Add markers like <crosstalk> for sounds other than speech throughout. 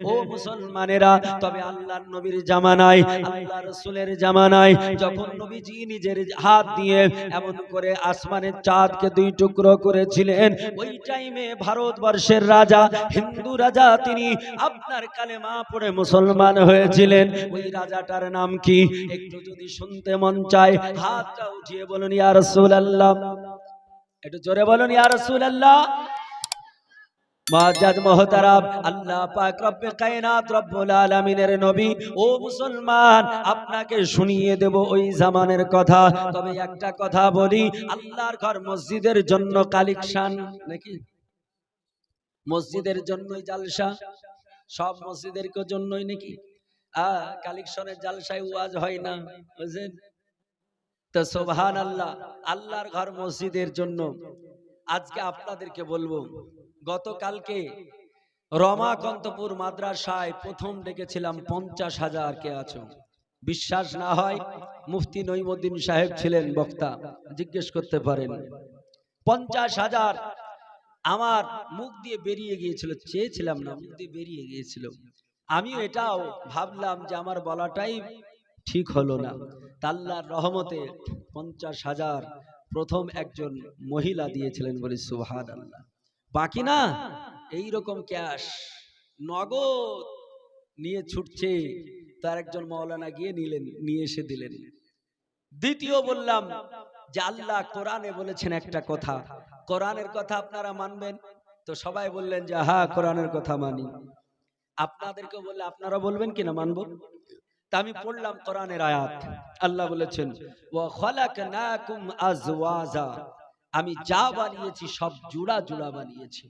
ও মুসলমানেরা, তবে আল্লাহর নবীর জামানায় আল্লাহ রসুলের জামানায় যখন নবীজি নিজের হাত দিয়ে এমন করে আসমানের চাঁদকে দুই টুকরো করেছিলেন, ওই টাইমে ভারতবর্ষের রাজা, হিন্দু রাজা তিনি আপনার কালেমা পড়ে মুসলমান হয়েছিলেন। ওই রাজাটার নাম কি? একটু যদি শুনতে মন চায় হাতটা উঠিয়ে বলুন, ইয়া রাসূলুল্লাহ। একটু জোরে বলুন, ইয়া রাসূলুল্লাহ। মাজাদ মহতারাম, আল্লাহ পাক রব্বে কায়নাত রব্বুল আলামিনের নবী। ও মুসলমান, আপনাকে শুনিয়ে দেব ওই জামানের কথা। তবে একটা কথা বলি, আল্লাহর ঘর মসজিদের জন্য কালেকশন নাকি? মসজিদের জন্যই জালসা, সব মসজিদের জন্যই নাকি? আ, কালেকশনের জালসায় ওয়াজ হয় না, বুঝলেন? তো সোভান আল্লাহ আল্লাহর ঘর মসজিদের জন্য। আজকে আপনাদেরকে বলব, গতকালকে রমাকান্তপুর মাদ্রাসায় প্রথম ডেকেছিলাম পঞ্চাশ হাজার কে আছো। বিশ্বাস না হয় মুফতি নইমুদ্দিন সাহেব ছিলেন বক্তা, জিজ্ঞেস করতে পারেন। পঞ্চাশ হাজার আমার মুখ দিয়ে বেরিয়ে গিয়েছিল, চেয়েছিলাম না, মুখ দিয়ে বেরিয়ে গিয়েছিল। আমিও এটাও ভাবলাম যে আমার বলাটাই ঠিক হলো না। তাল্লার রহমতে পঞ্চাশ হাজার প্রথম একজন মহিলা দিয়েছিলেন বলি সুহাদ আল্লাহ বাকি না? এই রকম ক্যাশ। নগদ নিয়ে ছুটছে, তার একজন মৌলানা গিয়ে নিলেন, নিয়ে এসে দিলেন। দ্বিতীয় বললাম যে আল্লাহ কোরআনে বলেছেন একটা কথা। কোরআনের কথা আপনারা মানবেন? তো সবাই বললেন যে হ্যাঁ কোরআনের কথা মানি। আপনাদেরকে বললে, আপনারা বলবেন কিনা মানবো? তা আমি পড়লাম কোরআনের আয়াত। আল্লাহ বলেছেন, ওয়া খালাকনাকুম আজওয়াজা। আমি যা বানিয়েছি সব জুড়া জুড়া বানিয়েছি।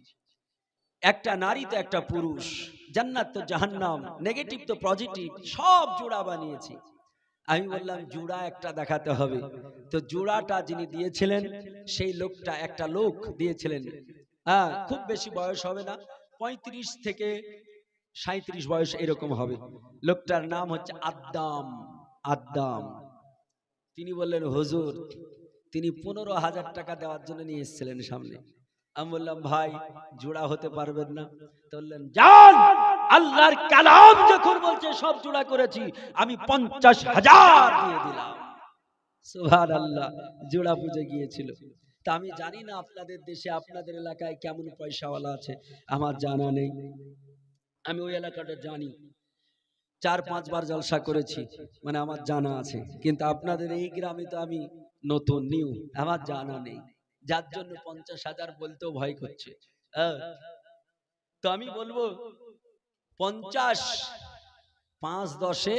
একটা নারী তো একটা পুরুষ, জান্নাত তো জাহান্নাম, নেগেটিভ তো পজিটিভ, সব জোড়া বানিয়েছি। আমি বললাম, জোড়া একটা দেখাতে হবে। তো জোড়াটা যিনি দিয়েছিলেন, সেই লোকটা একটা লোক দিয়েছিলেন। হ্যাঁ খুব বেশি বয়স হবে না, পঁয়ত্রিশ থেকে সাঁত্রিশ বয়স এরকম হবে। লোকটার নাম হচ্ছে আদ্দাম আদ্দাম। তিনি বললেন, হুজুর, তিনি পনেরো হাজার টাকা দেওয়ার জন্য নিয়ে এসেছিলেন সামনে। আমি বললাম, ভাই, জোড়া হতে পারবেন না। বললেন যান আল্লাহর কালাম যখন বলছে, সব জোড়া করেছি, আমি পঞ্চাশ হাজার দিয়ে দিলাম। সুভান আল্লাহ জোড়া পুজো গিয়েছিল। তা আমি জানি না আপনাদের দেশে, আপনাদের এলাকায় কেমন পয়সাওয়ালা আছে, আমার জানা নেই। আমি ওই এলাকাটা জানি। চার পাঁচবার জলসা করেছি মানে আমার জানা আছে। কিন্তু আপনাদের এই গ্রামে তো আমি নতুন নিউ আমার জানা নেই। যার জন্য পঞ্চাশ হাজার বলতেও ভয় করছে। হ্যাঁ। তো আমি বলব, পঞ্চাশ, পাঁচ দশে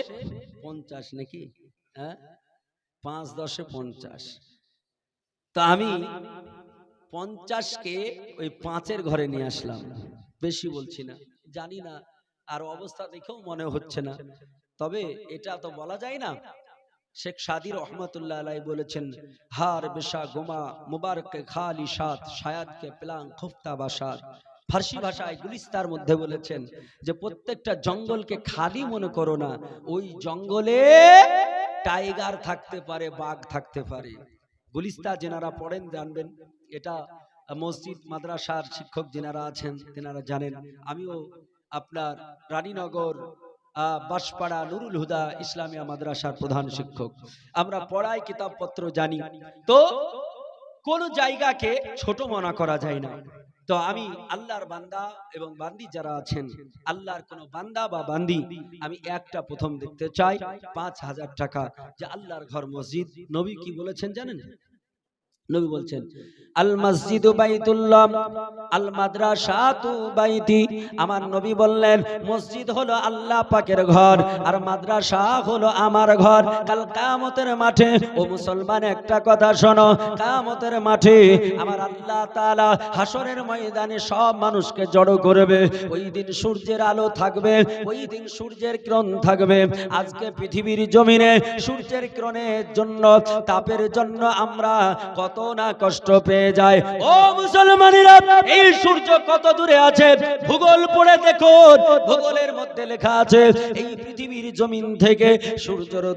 পঞ্চাশ নাকি? হ্যাঁ? পাঁচ দশে পঞ্চাশ। তা আমি পঞ্চাশকে ওই পাঁচের ঘরে নিয়ে আসলাম। বেশি বলছি না। জানি না। আর অবস্থা দেখেও মনে হচ্ছে না। তবে এটা তো বলা যায় না। শেখ সাদি রহমতুল্লাহ আলাই বলেছেন হার বেশা গোমা মুবারক খালি সাত শায়াদকে প্লাং খুফতা বাসাত ফার্সি ভাষায় গুলিস্তার মধ্যে বলেছেন যে প্রত্যেকটা জঙ্গলকে খালি মনে করো না। ওই জঙ্গলে টাইগার থাকতে পারে বাঘ থাকতে পারে। গুলিস্তা যেনারা পড়েন জানবেন এটা মসজিদ মাদ্রাসার শিক্ষক যেনারা আছেন তেনারা জানেন আমিও আপনার রানীনগর আহ, বাঁশপাড়া নুরুল হুদা ইসলামিয়া মাদ্রাসার প্রধান শিক্ষক। আমরা পড়াই কিতাবপত্র জানি। তো কোন জায়গাকে ছোট মনে করা যায় না। তো আমি আল্লাহর বান্দা এবং বান্দি যারা আছেন আল্লাহর কোন বান্দা বা বান্দি আমি একটা প্রথম দেখতে চাই পাঁচ হাজার টাকা যে আল্লাহর ঘর মসজিদ। নবী কি বলেছেন জানেন? নবী বলছেন আল মসজিদ বাইতুল্লাহ আল মাদ্রাসাতু বাইতি। আমার নবী বললেন মসজিদ হলো আল্লাহ পাকের ঘর আর মাদ্রাসা হলো আমার ঘর। কাল কামতের মাঠে ও মুসলমান একটা কথা শোনো কামতের মাঠে আমার আল্লাহ তাআলা হাসরের ময়দানে সব মানুষকে জড়ো করবে। ওই দিন সূর্যের আলো থাকবে ওই দিন সূর্যের কিরণ থাকবে। আজকে পৃথিবীর জমিনে সূর্যের কিরণের জন্য তাপের জন্য আমরা কত না কষ্ট পেয়ে যায়। ও মুসলমানেরা, এই সূর্য কত দূরে আছে? ভূগোল পড়ে দেখুন। ভূগোলের মধ্যে লেখা আছে, এই পৃথিবীর জমিন থেকে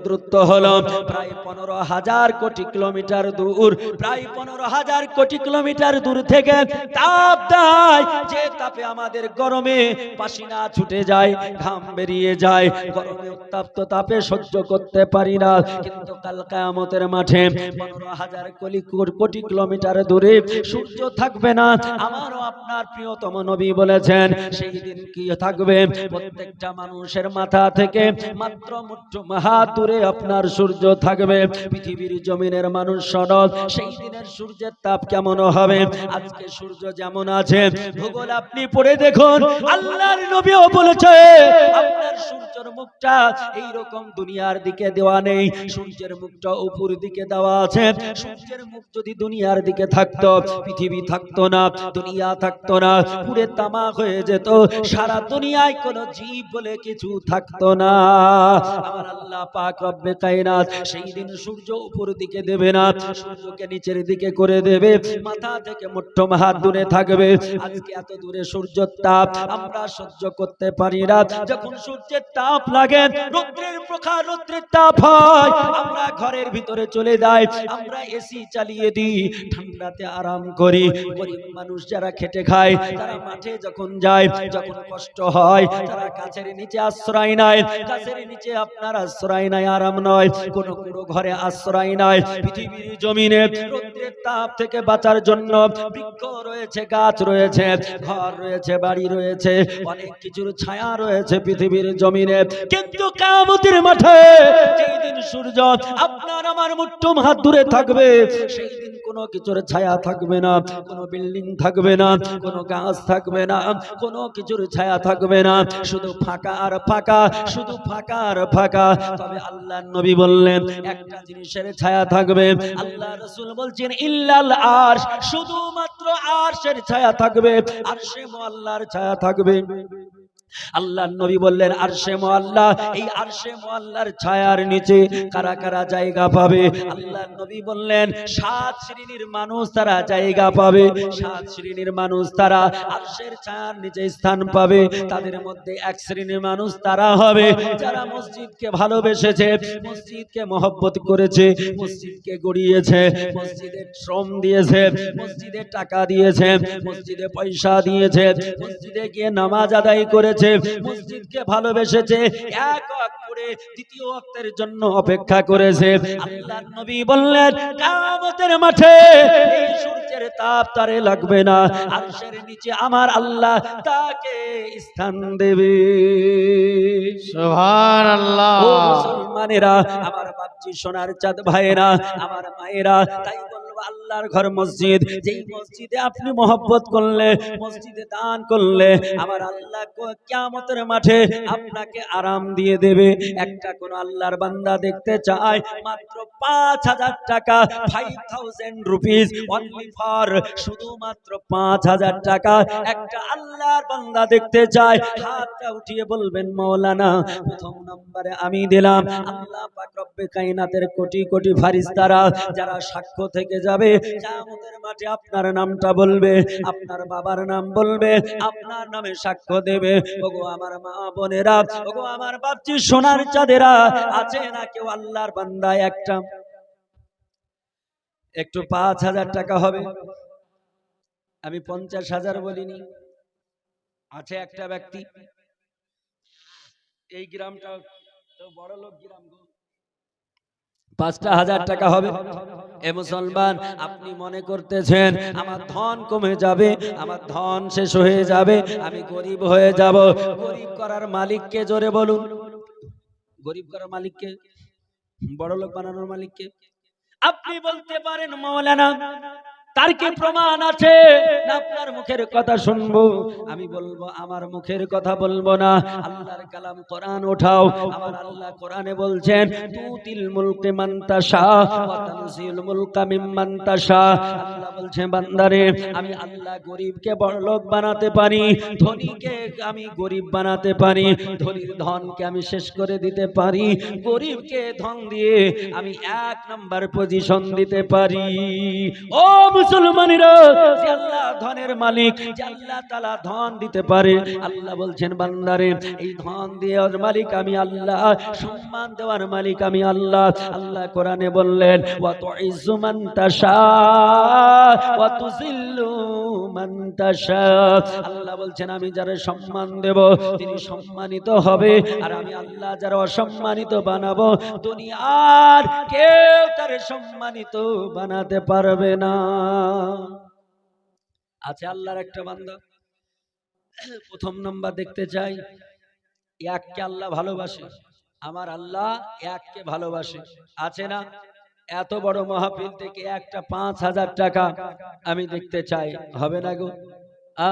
দূরত্ব হলো প্রায় পনেরো হাজার কোটি কিলোমিটার দূর। প্রায় পনেরো হাজার কোটি কিলোমিটার দূর থেকে তাপ দেয়। যে তাপে আমাদের গরমে পাসিনা ছুটে যায়, ঘাম বেরিয়ে যায়। গরমে উত্তাপ্ত তাপে সহ্য করতে পারি না। কিন্তু কাল কায়ামতের মাঠে পনেরো হাজার কোটি কোটি কিলোমিটার দূরে সূর্য থাকবে না। আমারও আপনার প্রিয়তম নবী বলেছেন, সেই দিন কি থাকবে? প্রত্যেকটা মানুষের মাথা থেকে মাত্র হাত দূরে আপনার সূর্য থাকবে। পৃথিবীর জমিনের মানুষ সনদ সেই দিনের সূর্যের তাপ কেমন হবে? আজকে সূর্য যেমন আছে, ভূগোল আপনি পড়ে দেখুন, আল্লাহর নবীও বলেছে, আপনার সূর্যের মুখটা এই রকম দুনিয়ার দিকে দেওয়া নেই, সূর্যের মুখটা উপর দিকে দেওয়া আছে, সূর্যের মুখ যদি দুনিয়ার দিকে থাকতো, পৃথিবী থাকতো না, দুনিয়া থাকতো না, পুরে তামাক হয়ে যেত, সারা দুনিয়ায় কোনো জীব বলে কিছু থাকতো না। আমার আল্লাহ পাক রব্বে কায়নাত সেই দিন সূর্য উপর দিকে দেবে না, সূর্যকে নিচের দিকে করে দেবে, মাথা থেকে মুঠ্ঠম হাত দূরে থাকবে। আজকে এত দূরে সূর্যের তাপ আমরা সহ্য করতে পারি না। যখন সূর্যের তাপ লাগে, রৌদ্রের প্রখর রৌদ্রের তাপ হয়, আমরা ঘরের ভিতরে চলে যাই, আমরা এসি চালিয়ে দিই, ঠান্ডাতে আরাম করি। গরিব মানুষ যারা খেটে খায়, তারা মাঠে যখন যায়, যখন কষ্ট হয়, তারা গাছের নিচে আশ্রয় নেয়। গাছের নিচে আপনার আশ্রয় নাই, আরাম নয়। কোন কোনো ঘরে আশ্রয় নাই। পৃথিবীর জমিনে রৌদ্রের তাপ থেকে বাঁচার জন্য বৃক্ষ রয়েছে, গাছ রয়েছে, ঘর রয়েছে, বাড়ি রয়েছে, অনেক কিছুর ছায়া রয়েছে পৃথিবীর জমিনে। কিন্তু কামতির মাঠে যেই সূর্য আপনার আমার মুঠ্টুম হাত দূরে থাকবে, সেই কোনো কিছুর ছায়া থাকবে না, কোনো বিল্ডিং থাকবে না, কোনো গাছ থাকবে না, কোনো কিছুর ছায়া থাকবে না। শুধু ফাঁকা আর ফাঁকা, শুধু ফাঁকা আর ফাঁকা। তবে আল্লাহ নবী বললেন, একটা জিনিসের ছায়া থাকবে। আল্লাহ রসুল বলছেন, ইল্লাল আরশ, শুধুমাত্র আরশের ছায়া থাকবে, আরশে মোয়াল্লার ছায়া থাকবে। আল্লাহ নবী বললেন, আরশে মোয়াল্লা, এই আরশে মোয়াল্লার ছায়ার নিচে কারা কারা জায়গা পাবে? আল্লাহ নবী বললেন, সাত শ্রেণির মানুষ তারা জায়গা পাবে, সাত শ্রেণির মানুষ তারা আরশের ছায়ার নিচে স্থান পাবে, তাদের মধ্যে এক শ্রেণির মানুষ তারা হবে, যারা মসজিদকে ভালোবেসেছে, মসজিদকে মহব্বত করেছে, মসজিদকে গড়িয়েছে মসজিদের শ্রম দিয়েছে, মসজিদে টাকা দিয়েছে, মসজিদে পয়সা দিয়েছে, মসজিদে গিয়ে নামাজ আদায় করেছে মসজিদকে ভালোবেসেছে এক ওয়াক্ত করে দ্বিতীয় ওয়াক্তের জন্য অপেক্ষা করেছে। আল্লাহর নবী বললেন কিয়ামতের মাঠে এই সূর্যের তাপ তারে লাগবে না আরশের নিচে আমার আল্লাহ তাকে স্থান দেবে। সুবহান আল্লাহ ও মুসলমানেরা আমার বাপজি সোনার চাঁদ ভাইয়েরা আমার মায়েরা তাই আল্লাহর ঘর মসজিদ, যেই মসজিদে আপনি মহব্বত করলে, মসজিদে দান করলে, আমার আল্লাহ কিয়ামতের মাঠে আপনাকে আরাম দিয়ে দেবে। একটা কোন আল্লাহর বান্দা দেখতে চায়, মাত্র পাঁচ হাজার টাকা five thousand rupees only for শুধুমাত্র পাঁচ হাজার টাকা। একটা আল্লাহর বান্দা দেখতে চায়, হাতটা উঠিয়ে বলবেন, মৌলানা, প্রথম নম্বরে আমি দিলাম। আল্লাহ পাক কাইনাতের কোটি কোটি ফারিস্তারা, যারা সাক্ষ্য থেকে যাবে মাঠে আপনার নামটা বলবে, আপনার বাবার নাম বলবে, আপনার নামে সাক্ষ্য দেবে। ওগো আমার মা বোনেরা, ওগো আমার বাপজি সোনার চাঁদেরা, আছে না কেউ আল্লাহর বান্দা একটা? একটু পাঁচ হাজার টাকা হবে। আমি পঞ্চাশ হাজার বলিনি। আছে একটা ব্যক্তি। এই গ্রামটা বড় লোক গ্রাম। পাঁচটা হাজার টাকা হবে। এ মুসলমান, আপনি মনে করতেছেন, আমার ধন কমে যাবে, আমার ধন শেষ হয়ে যাবে, আমি গরিব হয়ে যাব। গরিব করার মালিককে জোরে বলুন। গরিব করার মালিককে? বড় লোক বানানোর মালিককে? আপনি বলতে পারেন মৌলানা তার কি প্রমাণ আছে? না আপনার মুখের কথা শুনব। আমি বলব আমার মুখের কথা বলব না। আল্লাহর কালাম কোরআন ওঠাও। আমার আল্লাহ কোরআনে বলছেন তুতিল মুলকে মান্তাশা ওয়া তানজিল মুলকা মিম্মান তাশা। বলছেন, বান্দারে, আমি আল্লাহ গরিবকে বড়লোক বানাতে পারি, ধনীকে আমি গরিব বানাতে পারি, ধনীর ধনকে আমি শেষ করে দিতে পারি, গরিবকে ধন দিয়ে আমি এক নাম্বার পজিশন দিতে পারি। ও মুসলমানেরা, যে আল্লাহ ধনের মালিক, যে আল্লাহ তালা ধন দিতে পারে, আল্লাহ বলছেন, বান্দারে, এই ধন দেওয়ার মালিক আমি আল্লাহ, সম্মান দেওয়ার মালিক আমি আল্লাহ। আল্লাহ কোরআনে বললেন, ওয়া তুযিল্লু মান তাশা আল্লাহ বলছেন, আমি যারা সম্মান দেব, তিনি সম্মানিত হবে, আর আমি আল্লাহ অসম্মানিত বানাবো, দুনিয়ার কেউ সম্মানিত বানাতে পারবে না। আছে আল্লাহর একটা বান্দা। প্রথম নাম্বার দেখতে চাই। এককে আল্লাহ ভালোবাসে, আমার আল্লাহ এককে ভালোবাসে। আছে না? এত বড় মহাপিল থেকে একটা পাঁচ হাজার টাকা আমি দেখতে চাই। হবে না গো? আ?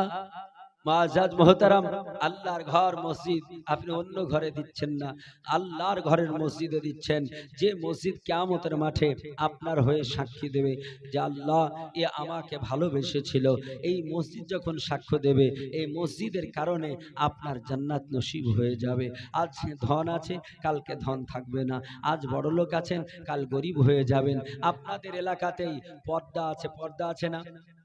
মাজাজ মোহতারাম, আল্লাহর ঘর মসজিদ, আপনি অন্য ঘরে দিচ্ছেন না। আল্লাহর ঘরের মসজিদে দিচ্ছেন। যে মসজিদ কেয়ামতের মাঠে আপনার হয়ে সাক্ষী দেবে যে আল্লাহ এ আমাকে ভালোবেসেছিল। এই মসজিদ যখন সাক্ষ্য দেবে, এই মসজিদের কারণে আপনার জান্নাত নসিব হয়ে যাবে। আজ ধন আছে, কালকে ধন থাকবে না। আজ বড় লোক আছেন, কাল গরিব হয়ে যাবেন। আপনাদের এলাকাতেই পর্দা আছে পর্দা আছে না?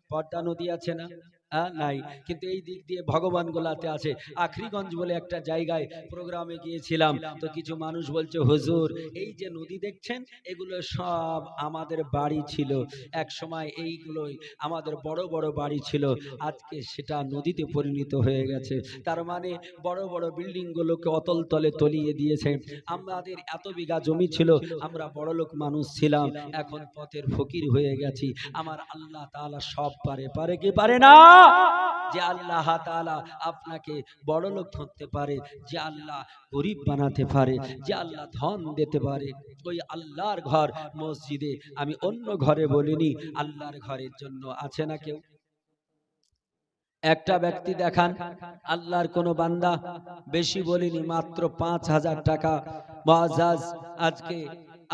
পর্দা নদী আছে না? নাই। কিন্তু এই দিক দিয়ে ভগবান গোলাতে আছে। আখরিগঞ্জ বলে একটা জায়গায় প্রোগ্রামে গিয়েছিলাম। তো কিছু মানুষ বলছে, হুজুর, এই যে নদী দেখছেন, এগুলো সব আমাদের বাড়ি ছিল। এক সময় এইগুলোই আমাদের বড় বড় বাড়ি ছিল। আজকে সেটা নদীতে পরিণত হয়ে গেছে। তার মানে বড় বড় বিল্ডিংগুলোকে অতল তলে তলিয়ে দিয়েছে। আমাদের এত বিঘা জমি ছিল, আমরা বড়লোক মানুষ ছিলাম। এখন পথের ফকির হয়ে গেছি। আমার আল্লাহ তাআলা সব পারে পারে কি পারে না? যে আল্লাহ তাআলা আপনাকে বড় লোক ধরতে পারে, যে আল্লাহ গরিব বানাতে পারে, যে আল্লাহ ধন দিতে পারে, ওই আল্লাহর ঘর মসজিদে আমি অন্য ঘরে বলিনি, আল্লাহর ঘরের জন্য আছে না কেউ? একটা ব্যক্তি দেখান, আল্লাহর কোন বান্দা, বেশি বলিনি, মাত্র পাঁচ হাজার টাকা। আজকে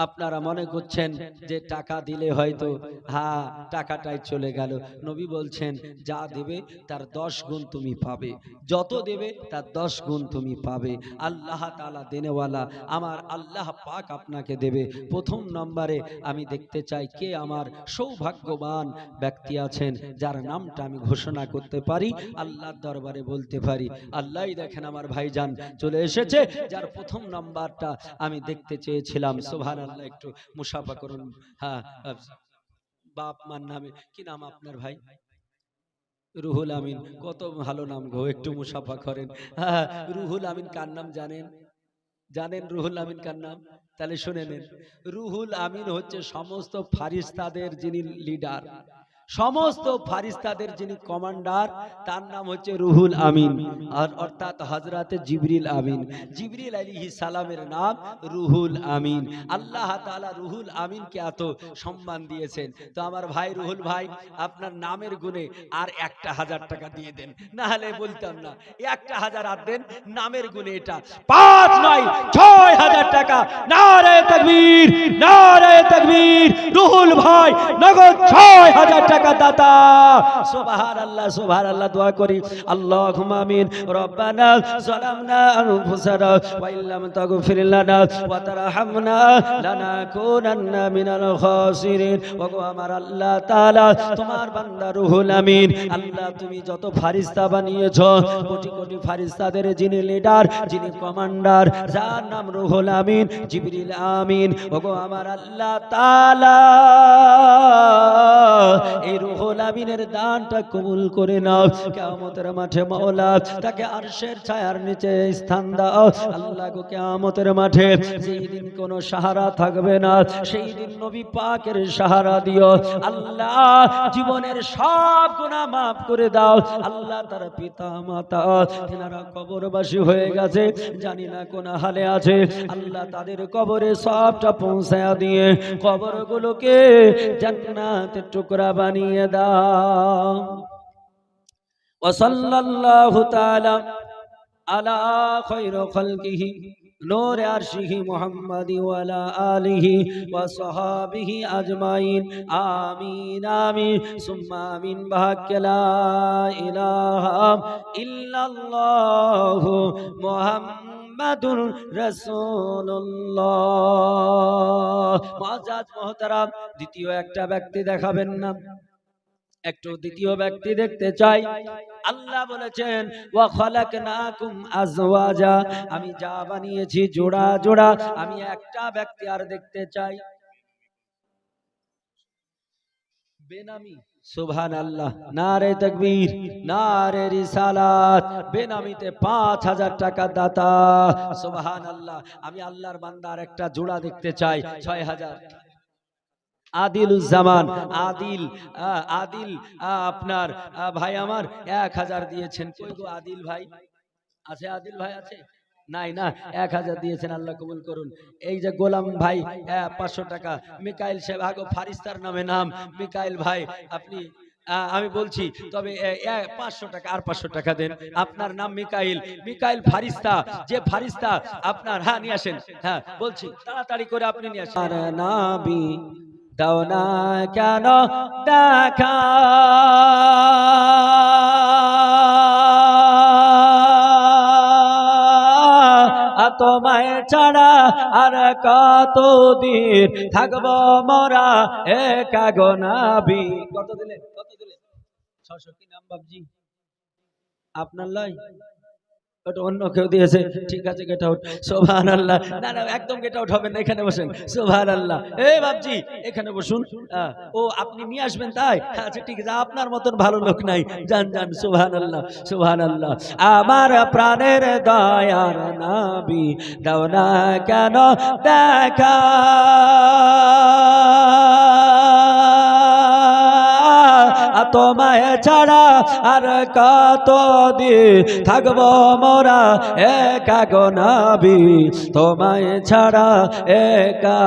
আপনারা মনে করছেন যে টাকা দিলে হয়তো হ্যাঁ টাকাটাই চলে গেল। নবী বলছেন, যা দেবে তার দশ গুণ তুমি পাবে। যত দেবে তার দশ গুণ তুমি পাবে। আল্লাহ তালা দেনেওয়ালা, আমার আল্লাহ পাক আপনাকে দেবে। প্রথম নম্বরে আমি দেখতে চাই কে আমার সৌভাগ্যবান ব্যক্তি আছেন, যার নামটা আমি ঘোষণা করতে পারি, আল্লাহর দরবারে বলতে পারি। আল্লাহই দেখেন আমার ভাইজান চলে এসেছে, যার প্রথম নাম্বারটা আমি দেখতে চেয়েছিলাম। সোভান আল্লাহ একটু মুসাফা করুন। হ্যাঁ বাপ মার নামে। কি নাম আপনার ভাই? রুহুল আমিন। কত ভালো নাম গো একটু মুসাফা করেন। হ্যাঁ, রুহুল আমিন কার নাম জানেন? জানেন রুহুল আমিন কার নাম? তাহলে শুনে নেন। রুহুল আমিন হচ্ছে সমস্ত ফারিস্তাদের যিনি লিডার সমস্ত ফারিস্তাদের যিনি কমান্ডার, তার নাম হচ্ছে রুহুল আমিন। আর অর্থাৎ হজরতে জিবরিল আমিন। জিবরিল আলী সালামের নাম রুহুল আমিন। আল্লাহ তাআলা রুহুল আমিনকে এত সম্মান দিয়েছেন। তো আমার ভাই রুহুল ভাই, আপনার নামের গুণে আর একটা হাজার টাকা দিয়ে দেন। না হলে বলতাম না, একটা হাজার আর দেন, নামের গুণে এটা। পাঁচ, নয়, ছয় হাজার টাকা। নারে তকবীর নারে তকবীর। রুহুল ভাই, নগদ ছয় হাজার টাকা দাতা সুবহান আল্লাহ। আল্লাহ দোয়া করি। আল্লাহুম্মা আমিন। রব্বানা যালামনা আনফুসানা ওয়া ইল্লাম তাগফির লানা ওয়া তারহামনা লানাকুনান্না মিনাল খাসিরিন। ওয়া গো আমার আল্লাহ তাআলা তোমার বান্দা রুহুল আমিন। আল্লাহ তুমি যত ফারিস্তা বানিয়েছো কোটি কোটি ফারিস্তাদের যিনি লিডার যিনি কমান্ডার যার নাম রুহুল আমিন জিবরিল আমিন। ওগো আমার আল্লাহ তাআলা এই রুহুল আমিনের দানটা কবুল করে নাও। কিয়ামতের মাঠে মাওলা, তাকে আরশের ছায়ার নিচে স্থান দাও। আল্লাহ গো, কিয়ামতের মাঠে যেই দিন কোনো সাহারা থাকবে না, সেই দিন নবী পাকের সাহারা দিও। আল্লাহ জীবনের সব গুনাহ মাফ করে দাও। আল্লাহ তার পিতা মাতা তেনারা কবরবাসী হয়ে গেছে, জানি না কোন হালে আছে। আল্লাহ তাদের কবরে সবটা পৌঁছায়া দিয়ে কবরগুলোকে জান্নাতের টুকরা বানিয়ে মহতারাম দ্বিতীয় একটা ব্যক্তি দেখাবেন না। একটু দ্বিতীয় ব্যক্তি দেখতে চাই। আল্লাহ বলেছেন ওয়া খালাকনাকুম আজওয়াজা। আমি যা বানিয়েছি জোড়া জোড়া আমি একটা ব্যক্তি আর দেখতে চাই। বেনামি সুবহান আল্লাহ নারে তকবীর নারে রিসালাত বেনামিতে পাঁচ হাজার টাকা দাতা সুবহান আল্লাহ আমি আল্লাহর বান্দার একটা জোড়া দেখতে চাই ছয় হাজার। আদিলুজ্জামান আদিল আদিল আপনার ভাই আমার এক হাজার দিয়েছেন। কই গো আদিল ভাই? আছে আদিল ভাই আছে? নাই না এক হাজার দিয়েছেন আল্লাহ কবুল করুন। এই যে গোলাম ভাই পাঁচশো টাকা। মিকাইল সাহেব আগো ফারিস্তার নামে নাম। মিকাইল ভাই আপনি আমি বলছি তবে পাঁচশো টাকা আর পাঁচশো টাকা দেন। আপনার নাম মিকাইল। মিকাইল ফারিস্তা যে ফারিস্তা আপনার হ্যাঁ নিয়ে আসেন। হ্যাঁ বলছি তাড়াতাড়ি করে আপনি নিয়ে আসেন। দাও না কেন দেখা? তোমায় ছাড়া আর কত দিন থাকব মোরা একা গোনাবি কত দিলে? কত দিলে? ছশো কি নাম বাবজি আপনার লাই? ওটা অন্য কেউ দিয়েছে, ঠিক আছে গেট আউট সোভান আল্লাহ না না, একদম গেট আউট হবে না, এখানে বসেন। সোভান আল্লাহ এ বাবজি এখানে বসুন। ও আপনি নিয়ে আসবেন তাই? আচ্ছা ঠিক আছে, আপনার মতন ভালো লোক নাই। জান জান সোভান আল্লাহ সোভান আল্লাহ আমার প্রাণের দয়ার নাবি দাও না কেন দেখা? তোমায় ছাড়া আর কত দিন থাকব মোরা একা গোনাবি তোমায় ছাড়া একা।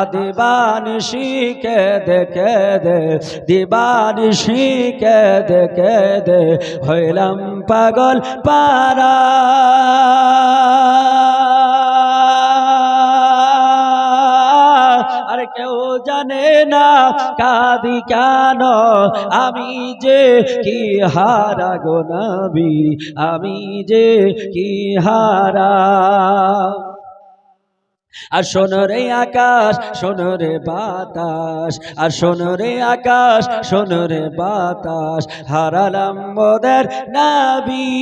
আদিবানি শিখে দেখে দে, দিবানি শিখে দেখে দে, হইলাম পাগল পারা না, কাদি কেন? আমি যে কি হারা গো নবী? আমি যে কি হারা? আর শোনরে আকাশ শোনরে বাতাস, আর শোনরে আকাশ শোনরে বাতাস, হারালাম নাবি।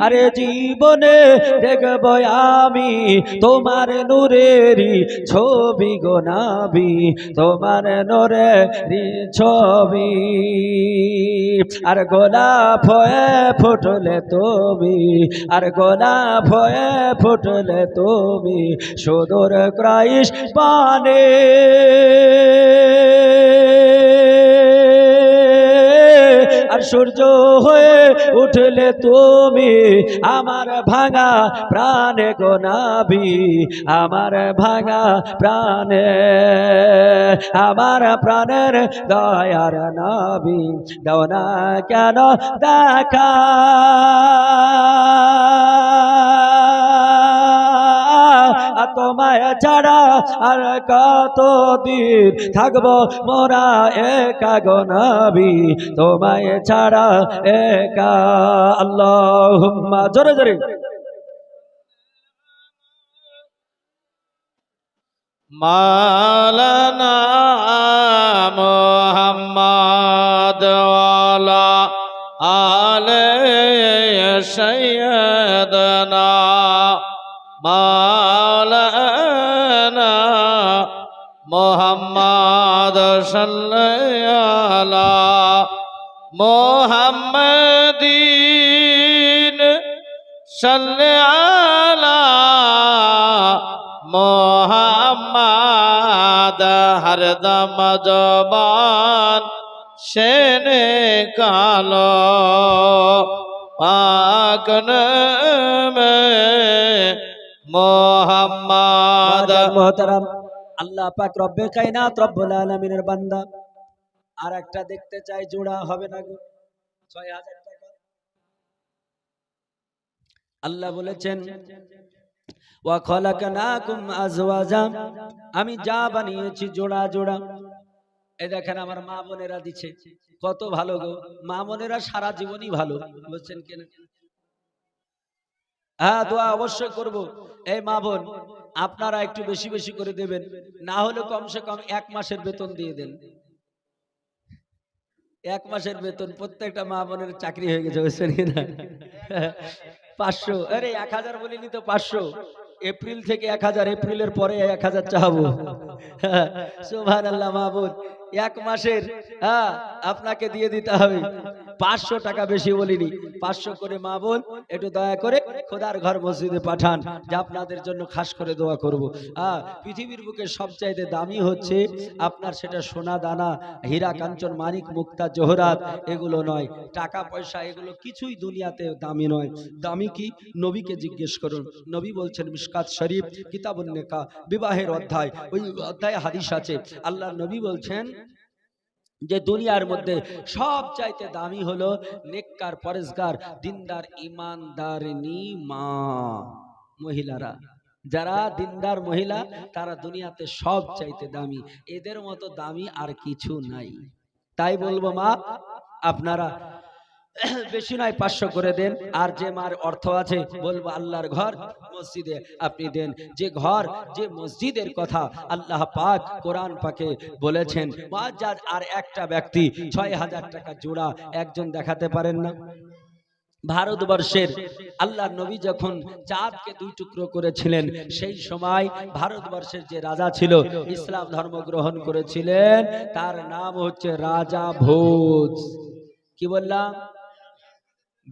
আরে জীবনে দেখব আমি তোমার নূরেরই ছবি গো নাবি, তোমার নূরেরই ছবি। আর গোলাপ হয়ে ফুটলে তুমি, আর গোলাপ হয়ে ফুটলে তুমি সুদূর ক্রাইশ পানে আর সূর্য হয়ে উঠলে তুমি আমার ভাঙা প্রাণে গোনাবি আমার ভাঙা প্রাণে, আমার প্রাণের দয়ার নাবি। দাও না কেন দেখা? তোমায় ছাড়া আর কত দিন থাকব? মোরা একা গোনাবি তোমায় ছাড়া একা। আল্লাহ জোরে জোরে। মালানা মোহাম্মদ সাল্লাল্লাহু মোহাম্মদিন সাল্লাল্লাহু মোহাম্মদ হরদম জবান সেনে কালো পাকন মে মোহাম্মদ। মোহতারাম। আল্লাহ পাক রব্বে কায়নাত রব্বুল আলামিনের বান্দা। আর একটা দেখতে চাই, জোড়া হবে না গো? ছয় হাজার টাকা। আল্লাহ বলেছেন, ওয়া খলাকনাকুম আজওয়াজা। আমি যা বানিয়েছি, জোড়া জোড়া। এই দেখেন আমার মা বোনেরা দিচ্ছে কত ভালো গো। মা বোনেরা সারা জীবনই ভালো। বুঝছেন কেন? হ্যাঁ দোয়া অবশ্যই করব। এই মা বোন, আপনারা একটু বেশি বেশি করে দেবেন। না হলে কমসে কম এক মাসের বেতন দিয়ে দেন। এক মাসের বেতন, প্রত্যেকটা মা বোনের চাকরি হয়ে গেছে, বুঝছেন কিনা পাঁচশো, আরে এক হাজার বলিনি তো পাঁচশো। এপ্রিল থেকে এক হাজার, এপ্রিলের পরে এক হাজার চাহাবো সুভান আল্লাহ মাহবুদ এক মাসের হ্যাঁ আপনাকে দিয়ে দিতে হবে। পাঁচশো টাকা বেশি বলিনি। পাঁচশো করে মা বোন, একটু দয়া করে খোদার ঘর মসজিদে পাঠান। যে আপনাদের জন্য খাস করে দোয়া করব। হ্যাঁ পৃথিবীর বুকে সবচাইতে দামি হচ্ছে আপনার সেটা সোনা দানা, হীরা কাঞ্চন, মানিক, মুক্তা, জোহরাত, এগুলো নয়। টাকা, পয়সা, এগুলো কিছুই দুনিয়াতে দামি নয়। দামি কি? নবীকে জিজ্ঞেস করুন। নবী বলছেন, মিশকাত শরীফ, কিতাবুন নেকা, বিবাহের অধ্যায়। ওই অধ্যায়ে হাদিস আছে। আল্লাহ নবী বলছেন যে দুনিয়ার মধ্যে সব চাইতে দামি হলো নেককার পরেশগার দিনদার ইমানদারিনী মা মহিলারা। যারা দিনদার মহিলা তারা দুনিয়াতে সব চাইতে দামি। এদের মতো দামি আর কিছু নাই। তাই বলব মা আপনারা <coughs> বেশি নয় পাঁচশো করে দেন। আর যে মার অর্থ আছে, বলব আল্লাহর ঘর, মসজিদে আপনি দেন। যে ঘর, যে মসজিদের কথা আল্লাহ পাক কোরআন পাকে বলেছেন আর একটা ব্যক্তি ছয় হাজার টাকা জোড়া একজন দেখাতে পারেন না? ভারতবর্ষের আল্লাহ নবী যখন চাঁদকে দুই টুকরো করেছিলেন, সেই সময় ভারতবর্ষের যে রাজা ছিল, ইসলাম ধর্ম গ্রহণ করেছিলেন, তার নাম হচ্ছে রাজা ভোজ। কি বললাম?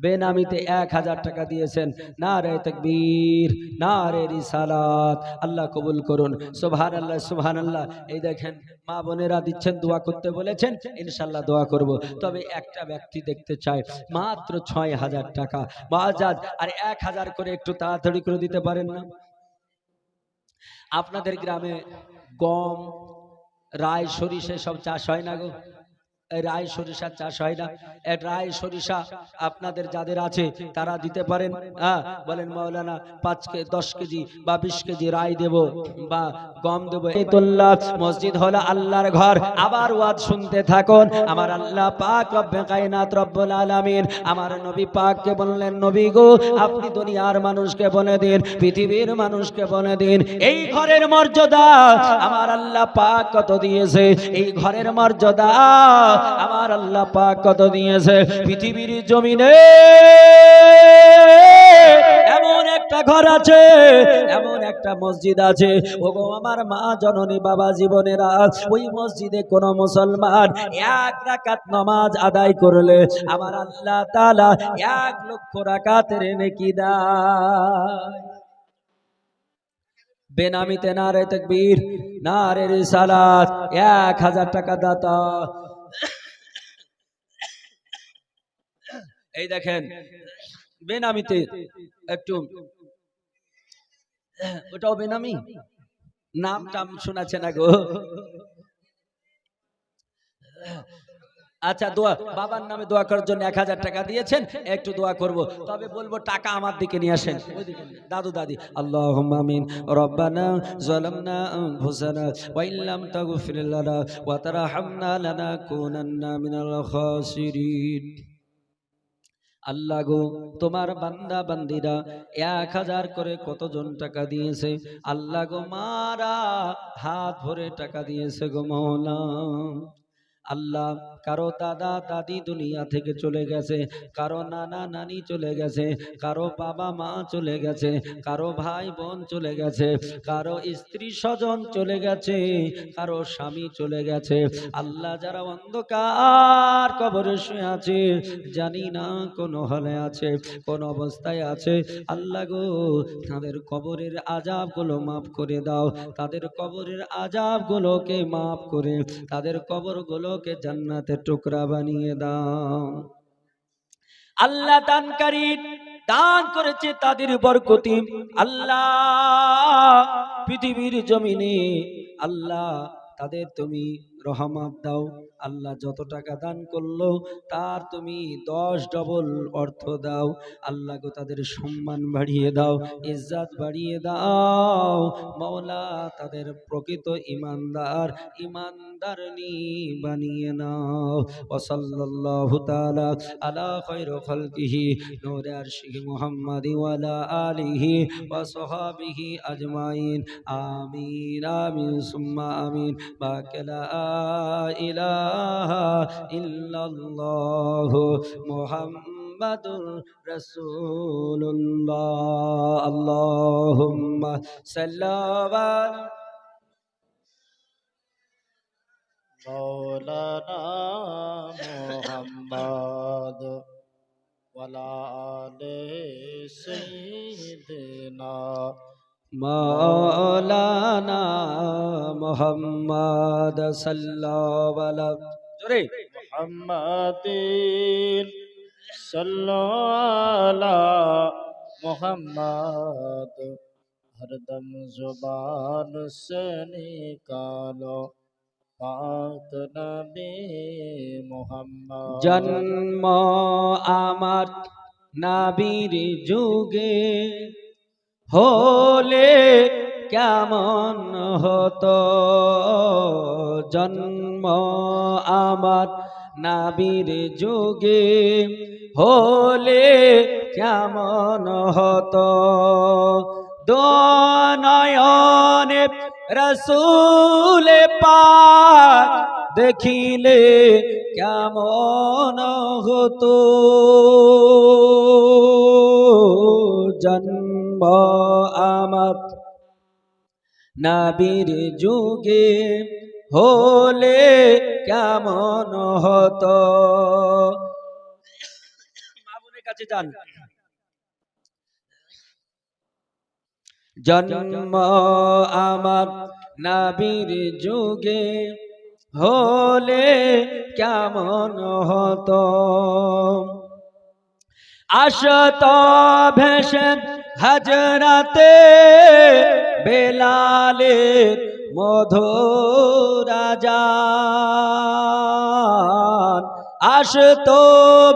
বেনামিতে এক হাজার টাকা দিয়েছেন। না রে তকবীর না রে রিসালাত। আল্লাহ কবুল করুন। সুবহান আল্লাহ সুবহান আল্লাহ এই দেখেন, মা বোনেরা দিচ্ছেন, দোয়া করতে বলেছেন ইনশাল্লাহ দোয়া করব। তবে একটা ব্যক্তি দেখতে চায়, মাত্র ছয় হাজার টাকা। বাজাজ আর এক হাজার করে একটু তাড়াতাড়ি করে দিতে পারেন না? আপনাদের গ্রামে গম, রায়, সরিষে সব চাষ হয় না গো? রায় সরিষার চাষ হয় না। রায় সরিষা আপনাদের যাদের আছে, তারা দিতে পারেন। হ্যাঁ বলেন মাওলানা, পাঁচ কে, দশ কেজি বা বিশ কেজি রায় দেব বা গম দেব। মসজিদ হলো আল্লাহর ঘর। আবার ওয়াজ শুনতে থাকুন। আমার আল্লাহ পাক রব্বে কায়নাত রব্বুল আলামিন। আমার নবী পাককে বললেন, নবী গো, আপনি দুনিয়ার মানুষকে বলে দিন, পৃথিবীর মানুষকে বলে দিন, এই ঘরের মর্যাদা আমার আল্লাহ পাক কত দিয়েছে? এই ঘরের মর্যাদা আমার আল্লাহ পাক কত দিয়েছে? পৃথিবীর জমিনে এমন একটা ঘর আছে, এমন একটা মসজিদ আছে। ওগো আমার মা জননী বাবা ওই মসজিদে কোন মুসলমান এক রাকাত আদায় করলে আমার আল্লাহ তাআলা এক লক্ষ রাকাতের নেকি দেয়। বেনামিতে না রে তকবীর না রে রিসালাত, এক হাজার টাকা দাতা। এই দেখেন, বেনামিতে একটু, ওটাও বেনামি? নাম টাম শোনাচ্ছে না গো। আচ্ছা দোয়া, বাবার নামে দোয়া করার জন্য এক হাজার টাকা দিয়েছেন, একটু দোয়া করব। তবে বলব, টাকা আমার দিকে নিয়ে আসেন। দাদু, দাদি আল্লাহ আমিন। রব্বানা জালামনা আনফুসানা ওয়া ইল্লাম তাগফির লানা ওয়া তারহামনা লানাকুনান্না মিনাল খাসিরিন। আল্লাহ গো, তোমার বান্দা বান্দিরা এক হাজার করে কতজন টাকা দিয়েছে? আল্লাহ গো, মারা হাত ভরে টাকা দিয়েছে গো মৌলা। আল্লাহ, কারও দাদা দাদি দুনিয়া থেকে চলে গেছে, কারও নানা নানি চলে গেছে, কারও বাবা মা চলে গেছে, কারও ভাই বোন চলে গেছে, কারও স্ত্রী স্বজন চলে গেছে, কারও স্বামী চলে গেছে। আল্লাহ যারা অন্ধকার কবরে শুয়ে আছে, জানি না কোন হলে আছে, কোন অবস্থায় আছে। আল্লাহ গো, তাদের কবরের আজাবগুলো মাফ করে দাও, তাদের কবরের আজাবগুলোকে মাফ করে, তাদের কবরগুলোকে জান্নাতের টুকরা বানিয়ে দাও। আল্লাহ দানকারী দান করেছে তাদের বরকতি। আল্লাহ পৃথিবীর জমিনে আল্লাহ তাদের তুমি রহমত দাও। আল্লাহ যত টাকা দান করল, তার তুমি দশ ডবল অর্থ দাও। আল্লাহ গো তাদের সম্মান বাড়িয়ে দাও, ইজ্জাত বাড়িয়ে দাও। মৌলা তাদের প্রকৃত ইমানদার ইমানদারনি বানিয়ে নাও। ওসল্লাল্লাহু তাআলা আলা খায়রু খালকিহি, নূরে আরশিহি মুহাম্মাদি আলিহি ওয়া সাহাবিহি আজমাইন। আমিন আমিন, সুম্মা আমিন। বাকালা ইলাহা ইল্লাল্লাহু মুহাম্মাদুর রাসূলুল্লাহ। আল্লাহুম্মা সাল্লা মৌলানা মোহাম্মদ ওয়ালা আলে সাইয়্যিদিনা মৌলানা মোহাম্মদ সাল্লাহ জোরে। মোহাম্মদের সাল্লালা মোহাম্মদ। হরদম জুবান সে নিকালো পাক নবী মোহাম্মদ। জন্ম আমার নাবির যুগে। হলে কেমন হতো? জন্ম আমার নাবির যুগে হলে কেমন হতো? দনয়নে রসুলে পাক দেখিলে কেমন হতো? জন্ম আমার। নাবির যুগে হলে কেমন হতো? কাছে যান। জন্ম আমার নাবির যুগে হলে কেমন হতো? আসত ভেসে হাজরাতে বেলালে মধুরাজান আসত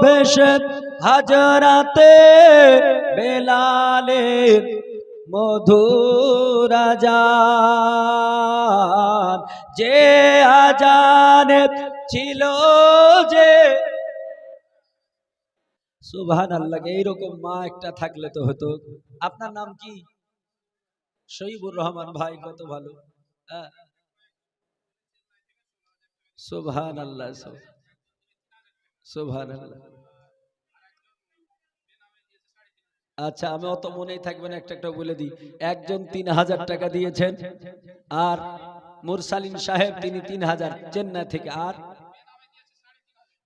ভেসে হাজরাতে বেলালে মধুরাজান। যে আজানে ছিল যে সুবহান আল্লাহ এইরকম মা একটা থাকলে তো হতো। আপনার নাম কি? শহীবুর রহমান ভাই কত ভালো। হ্যাঁ। সুবহান আল্লাহ সুবহান আল্লাহ আচ্ছা আমি অত মনেই থাকবে না একটা একটা বলে দিই। একজন তিন হাজার টাকা দিয়েছেন আর মুরসালিন সাহেব তিনি তিন হাজার চেন্নাই থেকে। আর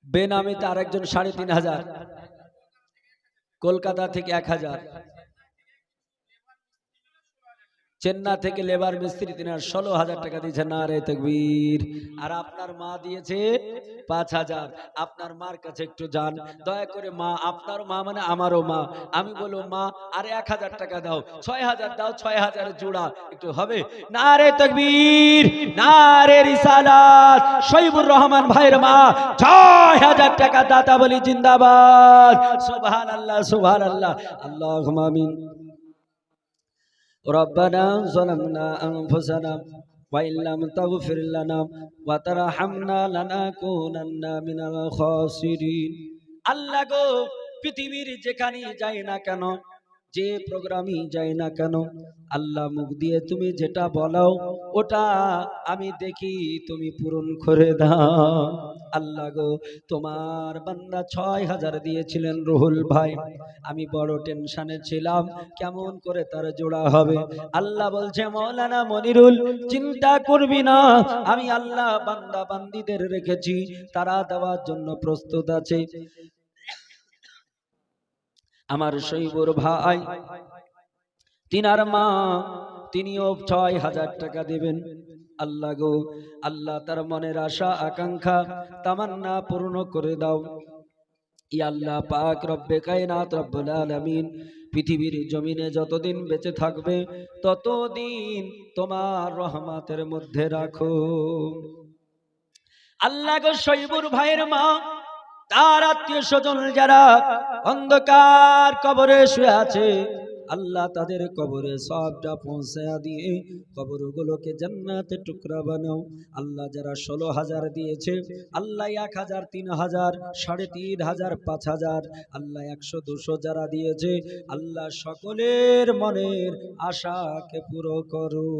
বেনামিতে আরেকজন সাড়ে তিন হাজার। কলকাতা থেকে এক হাজার। চেন্নাই থেকে লেবার মিস্ত্রি তিনি আর ষোলো হাজার টাকা দিয়েছে না রে তকবীর। আর আপনার মা দিয়েছে পাঁচ হাজার। আপনার মার কাছে একটু যান। দয়া করে মা, আপনার মা মানে আমারও মা। আমি বলব, মা, আরে এক হাজার টাকা দাও। ছয় হাজার দাও, ছয় হাজার জোড়া। একটু হবে। না রে তকবীর, না রে রিসালাত। শহীবুর রহমান ভাইয়ের মা, ছয় হাজার টাকা দাতা বলি জিন্দাবাদ। সুবহান আল্লাহ সুবহান আল্লাহ আল্লাহ আমিন। ربنا ظلمنا أنفسنا وإن لم تغفر لنا وترحمنا لنكونن من الخاسرين আল্লাহ গো পৃথিবীর যেখানে যাই না কেন যে প্রোগ্রামই যাই না কেন, আল্লাহ মুখ দিয়ে তুমি যেটা বলাও, ওটা আমি দেখি তুমি পূরণ করে দাও। আল্লাহ গো, তোমার বান্দা ছয় হাজার দিয়েছিলেন রুহুল ভাই। আমি বড় টেনশনে ছিলাম, কেমন করে তার জোড়া হবে? আল্লাহ বলছে, মৌলানা মনিরুল, চিন্তা করবি না। আমি আল্লাহ বান্দা বান্দিদের রেখেছি, তারা দেওয়ার জন্য প্রস্তুত আছে। আমার শৈবর ভাই। তিনার মা, তিনিও ছয় হাজার টাকা দেবেন। আল্লাহ গো, আল্লাহ তার মনের আশা, আকাঙ্ক্ষা, তামান্না পূর্ণ করে দাও। ই আল্লাহ পাক রব্বে কায়নাত রব্বুল আলামিন, পৃথিবীর জমিনে যতদিন বেঁচে থাকবে, ততদিন তোমার রহমাতের মধ্যে রাখো। আল্লাহ গো, শৈবুর ভাইয়ের মা তার আত্মীয় স্বজন যারা অন্ধকার কবরে শুয়ে আছে, আল্লাহ তাদের কবরে সবটা পৌঁছে দিয়ে কবরগুলোকে জান্নাতে টুকরা বানাও। আল্লাহ যারা ষোলো হাজার দিয়েছে, আল্লাহ এক হাজার, তিন হাজার, সাড়ে তিন হাজার, পাঁচ হাজার, আল্লাহ একশো, দুশো যারা দিয়েছে, আল্লাহ সকলের মনের আশাকে পুরো করো।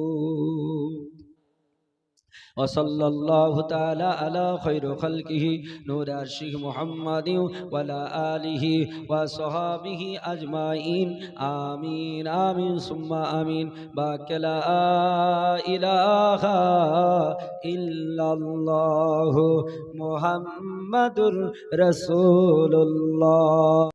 وصلى الله تعالى على خير خلقه نور عرشه محمد وعلى آله وصحابه أجمعين آمين آمين ثم آمين باك لا إله إلا الله محمد رسول الله